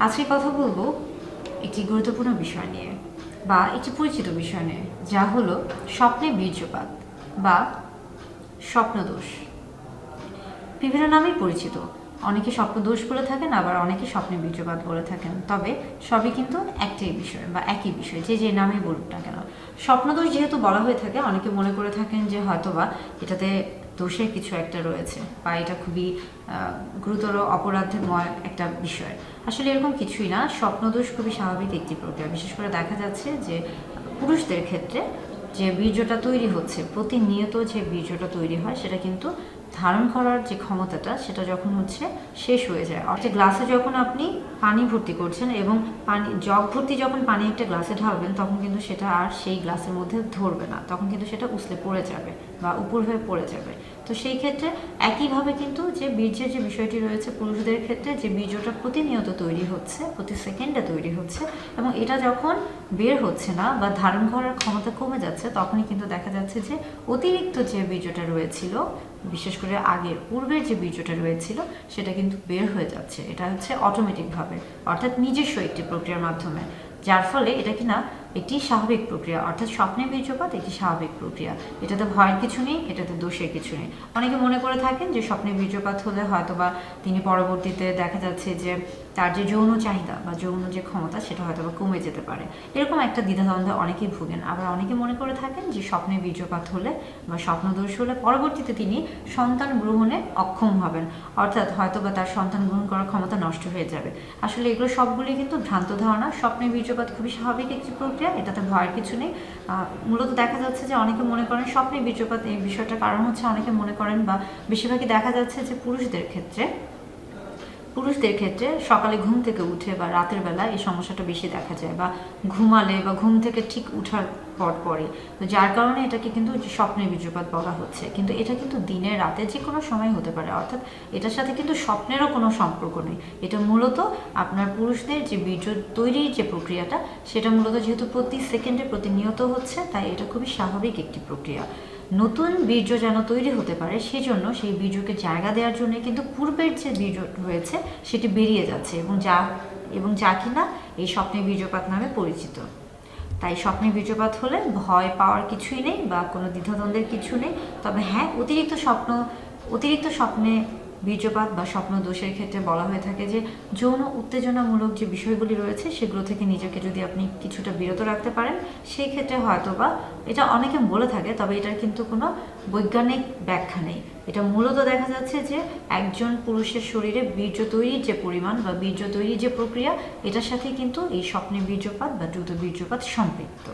আজকে কথা বলব একটি গুরুত্বপূর্ণ বিষয় নিয়ে বা একটি পরিচিত বিষয় নিয়ে, যা হলো স্বপ্নে বীর্যপাত বা স্বপ্নদোষ। বিভিন্ন নামেই পরিচিত। অনেকে স্বপ্নদোষ বলে থাকেন, আবার অনেকে স্বপ্নে বীর্যপাত বলে থাকেন। তবে সবই কিন্তু একটাই বিষয় বা একই বিষয়, যে যে নামেই বলুক না কেন। স্বপ্নদোষ যেহেতু বলা হয়ে থাকে, অনেকে মনে করে থাকেন যে হয়তোবা এটাতে দোষের কিছু একটা রয়েছে বা এটা খুবই গুরুতর অপরাধময় একটা বিষয়। আসলে এরকম কিছুই না, স্বপ্নদোষ খুবই স্বাভাবিক একটি প্রক্রিয়া। বিশেষ করে দেখা যাচ্ছে যে, পুরুষদের ক্ষেত্রে যে বীর্যটা তৈরি হচ্ছে, প্রতিনিয়ত যে বীর্যটা তৈরি হয়, সেটা কিন্তু ধারণ করার যে ক্ষমতাটা, সেটা যখন হচ্ছে শেষ হয়ে যায়। অর্থাৎ গ্লাসে যখন আপনি পানি ভর্তি করছেন এবং পানি জগ ভর্তি যখন পানি একটা গ্লাসে ঢালবেন, তখন কিন্তু সেটা আর সেই গ্লাসের মধ্যে ধরবে না। তখন কিন্তু সেটা উসলে পড়ে যাবে বা উপর হয়ে পড়ে যাবে। তো সেই ক্ষেত্রে একইভাবে কিন্তু যে বীর্যের যে বিষয়টি রয়েছে, পুরুষদের ক্ষেত্রে যে বীর্যটা প্রতিনিয়ত তৈরি হচ্ছে, প্রতি সেকেন্ডে তৈরি হচ্ছে এবং এটা যখন বের হচ্ছে না বা ধারণ করার ক্ষমতা কমে যাচ্ছে, তখনই কিন্তু দেখা যাচ্ছে যে অতিরিক্ত যে বীর্যটা রয়েছিল বিশেষ করে আগের, পূর্বের যে বীর্যটা রয়েছিল, সেটা কিন্তু বের হয়ে যাচ্ছে। এটা হচ্ছে অটোমেটিকভাবে অর্থাৎ নিজস্ব একটি প্রক্রিয়ার মাধ্যমে। যার ফলে এটা কিনা একটি স্বাভাবিক প্রক্রিয়া, অর্থাৎ স্বপ্নে বীর্যপাত একটি স্বাভাবিক প্রক্রিয়া। এটাতে ভয়ের কিছু নেই, এটাতে দোষের কিছু নেই। অনেকে মনে করে থাকেন যে স্বপ্নে বীর্যপাত হলে হয়তোবা তিনি পরবর্তীতে দেখা যাচ্ছে যে তার যে যৌন চাহিদা বা যৌন যে ক্ষমতা, সেটা হয়তো বা কমে যেতে পারে। এরকম একটা দ্বিধাদ্বন্দ্বে অনেকেই ভুগেন। আবার অনেকে মনে করে থাকেন যে স্বপ্নে বীর্যপাত হলে বা স্বপ্নদোষ হলে পরবর্তীতে তিনি সন্তান গ্রহণে অক্ষম হবেন। অর্থাৎ হয়তো বা তার সন্তান গ্রহণ করার ক্ষমতা নষ্ট হয়ে যাবে। আসলে এগুলো সবগুলি কিন্তু ভ্রান্ত ধারণা। স্বপ্নে বীর্যপাত খুবই স্বাভাবিক একটি প্রক্রিয়া, এটাতে ভয়ের কিছু নেই। মূলত দেখা যাচ্ছে যে অনেকে মনে করেন স্বপ্নে বীর্যপাত, এই বিষয়টার কারণ হচ্ছে অনেকে মনে করেন বা বেশিরভাগই দেখা যাচ্ছে যে পুরুষদের ক্ষেত্রে পুরুষদের ক্ষেত্রে সকালে ঘুম থেকে উঠে বা রাতের বেলা এই সমস্যাটা বেশি দেখা যায় বা ঘুমালে বা ঘুম থেকে ঠিক উঠার পর পরে। তো যার কারণে এটাকে কিন্তু স্বপ্নের বীর্যপাত বলা হচ্ছে। কিন্তু এটা কিন্তু দিনে রাতে যে কোনো সময় হতে পারে। অর্থাৎ এটার সাথে কিন্তু স্বপ্নেরও কোনো সম্পর্ক নেই। এটা মূলত আপনার পুরুষদের যে বীর্য তৈরির যে প্রক্রিয়াটা, সেটা মূলত যেহেতু প্রতি সেকেন্ডে প্রতিনিয়ত হচ্ছে, তাই এটা খুবই স্বাভাবিক একটি প্রক্রিয়া। নতুন বীর্য যেন তৈরি হতে পারে, সেজন্য সেই বীর্যকে জায়গা দেওয়ার জন্য কিন্তু পূর্বের যে বীর্য রয়েছে, সেটি বেরিয়ে যাচ্ছে এবং যা এবং যা কিনা এই স্বপ্নের বীর্যপাত নামে পরিচিত। তাই স্বপ্নের বীর্যপাত হলে ভয় পাওয়ার কিছুই নেই বা কোনো দ্বিধাদ্বন্দ্বের কিছু নেই। তবে হ্যাঁ অতিরিক্ত স্বপ্ন, অতিরিক্ত স্বপ্নে বীর্যপাত বা স্বপ্ন দোষের ক্ষেত্রে বলা হয়ে থাকে যে, যৌন উত্তেজনামূলক যে বিষয়গুলি রয়েছে, সেগুলো থেকে নিজেকে যদি আপনি কিছুটা বিরত রাখতে পারেন, সেই ক্ষেত্রে হয়তো বা এটা অনেকে বলে থাকে, তবে এটার কিন্তু কোনো বৈজ্ঞানিক ব্যাখ্যা নেই। এটা মূলত দেখা যাচ্ছে যে, একজন পুরুষের শরীরে বীর্য তৈরির যে পরিমাণ বা বীর্য তৈরির যে প্রক্রিয়া, এটার সাথে কিন্তু এই স্বপ্নে বীর্যপাত বা দ্রুত বীর্যপাত সম্পৃক্ত।